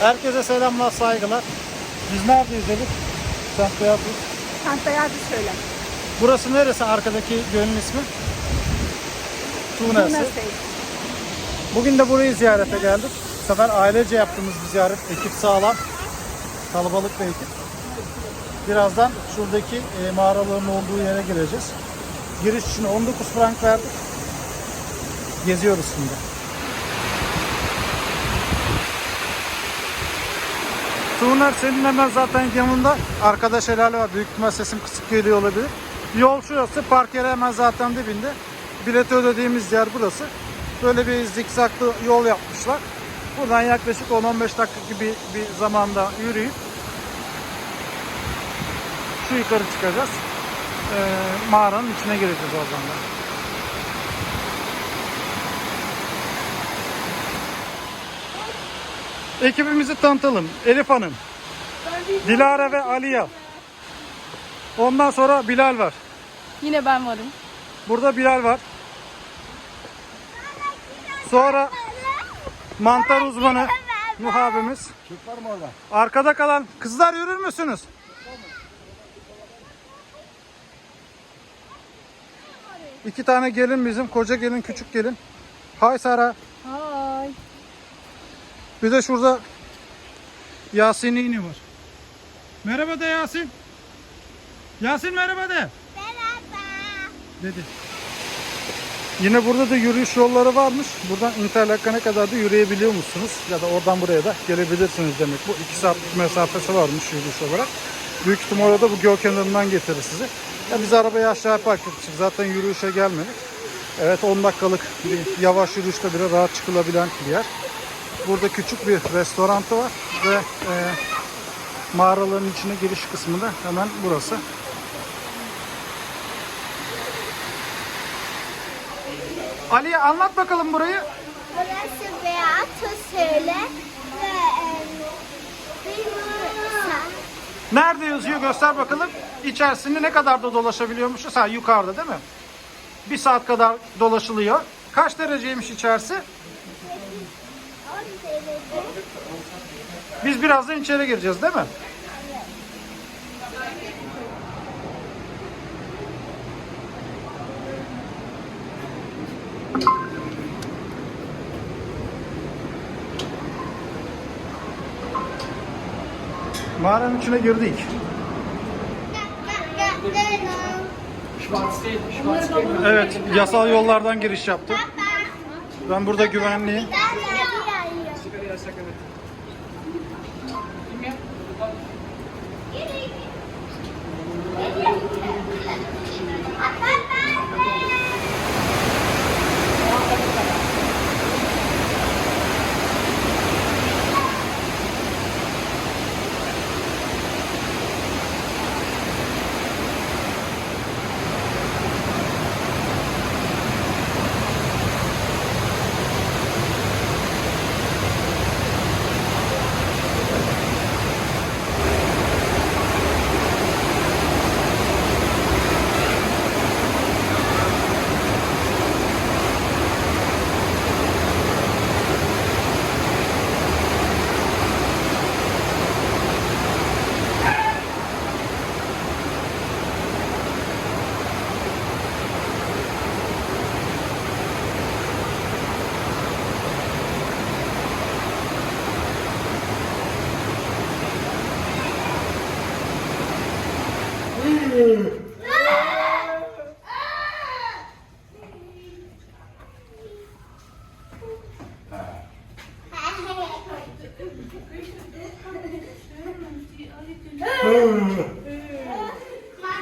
Herkese selamlar, saygılar. Biz neredeyiz Elif? Sen Beyazıt. Çantayı hadi söyle. Burası neresi arkadaki gölün ismi? Tuğnesi. Nasıl? Bugün de burayı ziyarete geldik. Bu sefer ailece yaptığımız bir ziyaret. Ekip sağlam. Kalabalık bir ekip. Birazdan şuradaki e, mağaraların olduğu yere gireceğiz. Giriş için 19 frank verdik. Geziyoruz şimdi. Tuğner senin hemen zaten yanında arkada şelale var. Büyük ihtimal sesim kısık geliyor olabilir. Yol şurası. Park yeri hemen zaten dibinde. Bileti ödediğimiz yer burası. Böyle bir zikzaklı yol yapmışlar. Buradan yaklaşık 10-15 dakika gibi bir zamanda yürüyüp şu yukarı çıkacağız. Ee, mağaranın içine gireceğiz o zaman. da. Ekibimizi tanıtalım. Elif Hanım, Dilara ve Aliya. Ondan sonra Bilal var. Yine ben varım. Burada Bilal var. Sonra mantar uzmanı Nuh abimiz. Türk var mı orada? Arkada kalan kızlar yürür müsünüz? İki tane gelin bizim. Koca gelin, küçük gelin. Hay Sara. Bir de şurada Yasin İğni var. Merhaba de Yasin. Yasin merhaba de. Dedi. Yine burada da yürüyüş yolları varmış. Buradan Interlaken'e kadar da yürüyebiliyor musunuz? Ya da oradan buraya da gelebilirsiniz demek. Bu 2 saatlik mesafesi varmış yürüyüş olarak. Büyük ihtimal orada bu göl kenarından getirir sizi. Ya biz arabayı aşağı park etmiştik. Zaten yürüyüşe gelmedik. Evet 10 dakikalık bir yavaş yürüyüşte bile rahat çıkılabilen bir yer. Burada küçük bir restorantı var ve e, mağaraların içine giriş kısmı da hemen burası. Ali anlat bakalım burayı. Burası Beato söyle ve bilmiyorum. Nerede yazıyor göster bakalım. İçerisinde ne kadar da dolaşabiliyormuşuz? Ha yukarıda değil mi? Bir saat kadar dolaşılıyor. Kaç dereceymiş içerisi? 10 derece. Biz birazdan içeri gireceğiz değil mi? Mağaranın içine girdik. Evet, yasal yollardan giriş yaptım. Ben burada güvenliyim.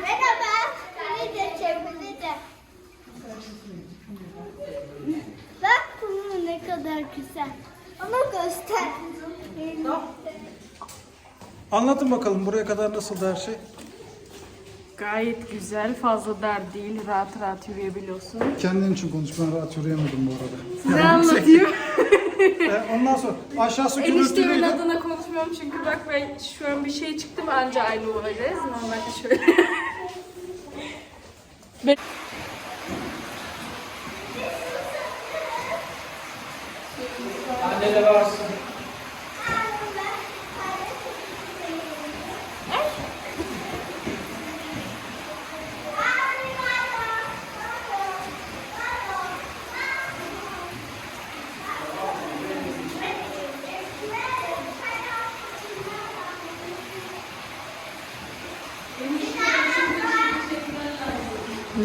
Merhaba. Beni de çeviri de. Bak kumu ne kadar güzel. Onu göster. Anlatın bakalım buraya kadar nasıldı her şey? Gayet güzel, fazla dar değil, rahat rahat yürüyebiliyorsun. Kendin için konuş. Ben rahat yürüyemedim bu arada. Size anlatayım. E, ondan sonra aşağısı Eniştemin gürültülüydü. adına konuşmuyorum çünkü bak ben şu an bir şey çıktım anca aynı olacağız. Normalde şöyle. Söyle varsın.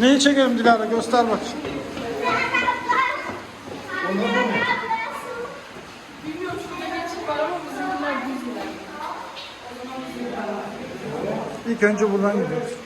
Neyi çekelim Dilara göster bak. İlk önce buradan gidiyoruz.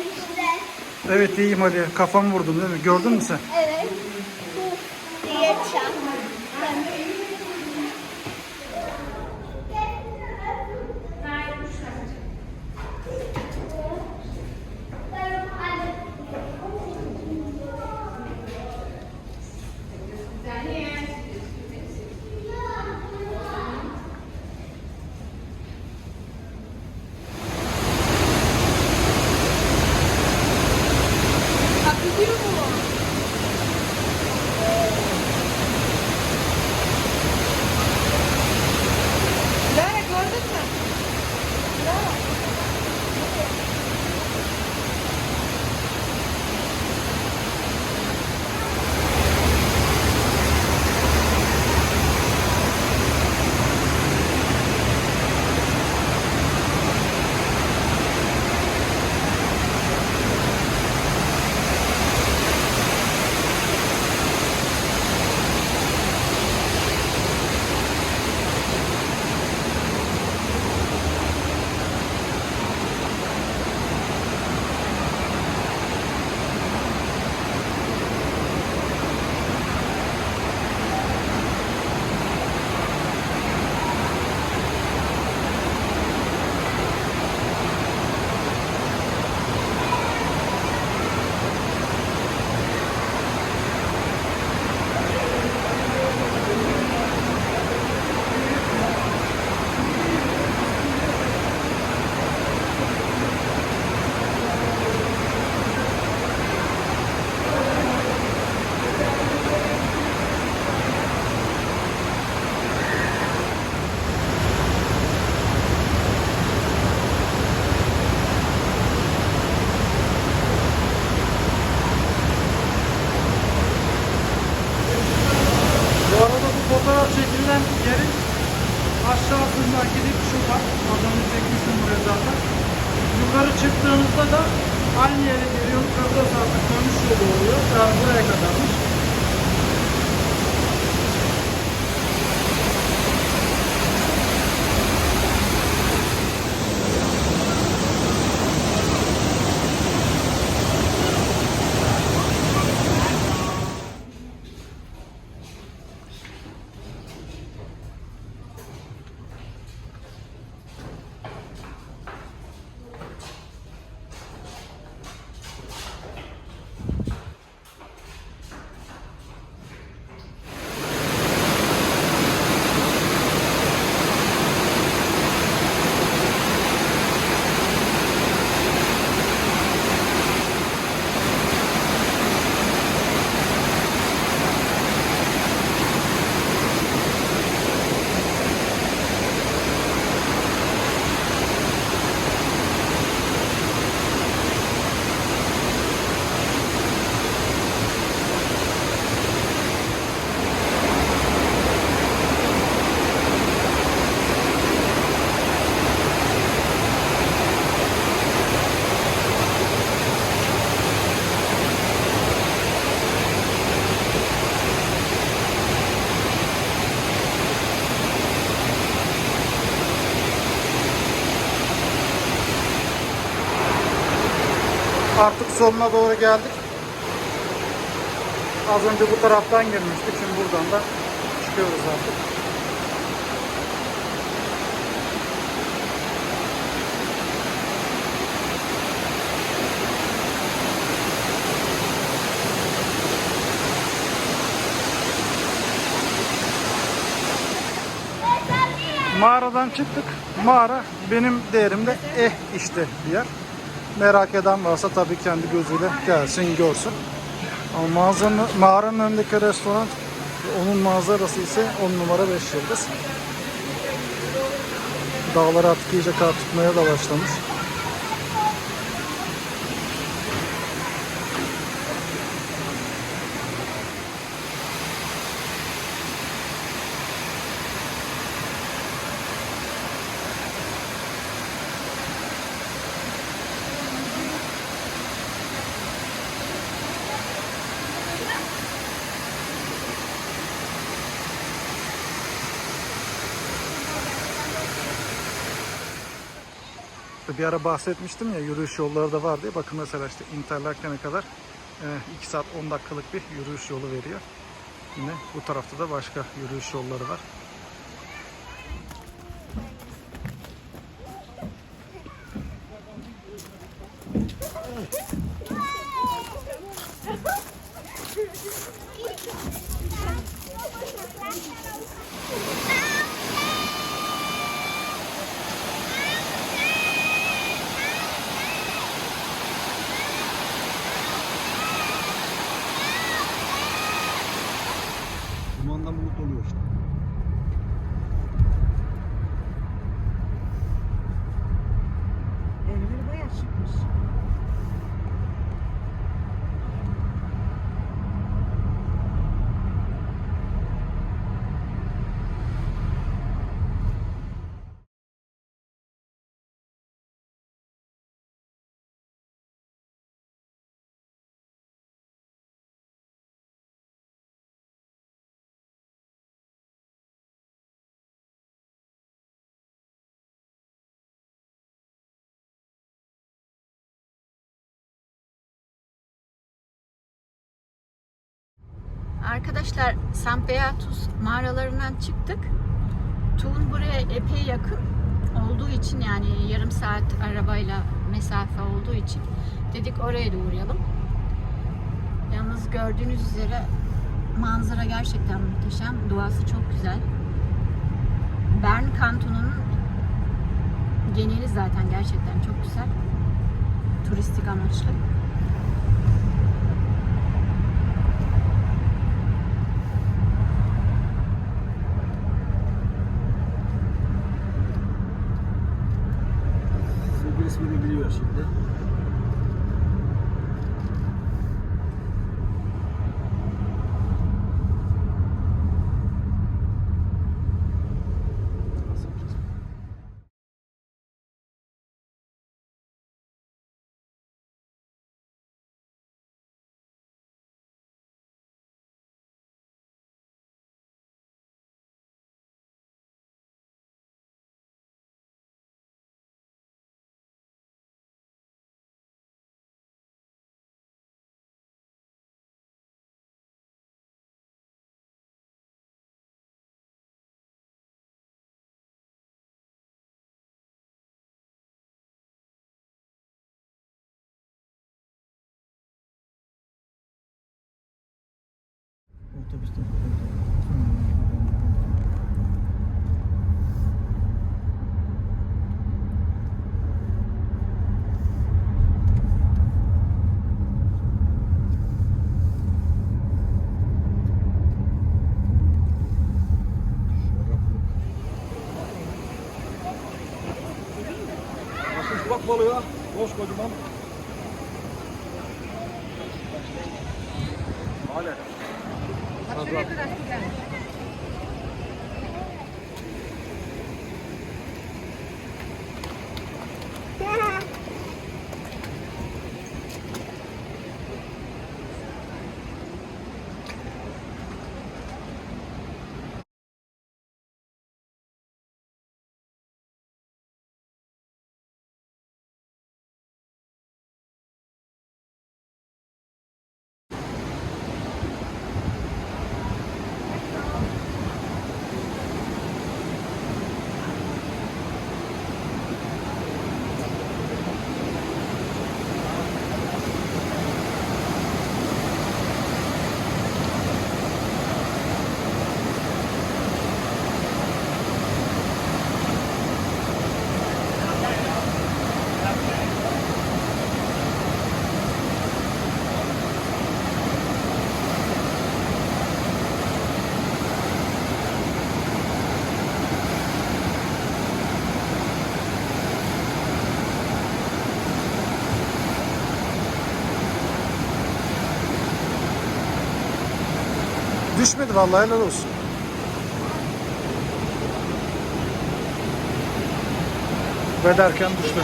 Evet iyiyim Ali. Kafam vurdum değil mi? Gördün mü sen? Evet. sonuna doğru geldik. Az önce bu taraftan girmiştik. Şimdi buradan da çıkıyoruz artık. mağaradan çıktık. Mağara benim değerimde eh işte bir yer. Merak eden varsa tabii kendi gözüyle gelsin görsün. Ama mağazanın, mağaranın önündeki restoran onun manzarası ise 10 numara 5 yıldız. Dağlar artık iyice kar tutmaya da başlamış. İşte bir ara bahsetmiştim ya yürüyüş yolları da var diye. Bakın mesela işte Interlaken'e kadar 2 saat 10 dakikalık bir yürüyüş yolu veriyor. Yine bu tarafta da başka yürüyüş yolları var. secrecy. Arkadaşlar San Beatus mağaralarından çıktık. Tuğun buraya epey yakın olduğu için yani yarım saat arabayla mesafe olduğu için dedik oraya da uğrayalım. Yalnız gördüğünüz üzere manzara gerçekten muhteşem. Doğası çok güzel. Bern kantonunun geneli zaten gerçekten çok güzel. Turistik amaçlı. Otobüste. Bak balığa. Koskocaman. Düşmedi vallahi helal olsun. Ve derken düştü.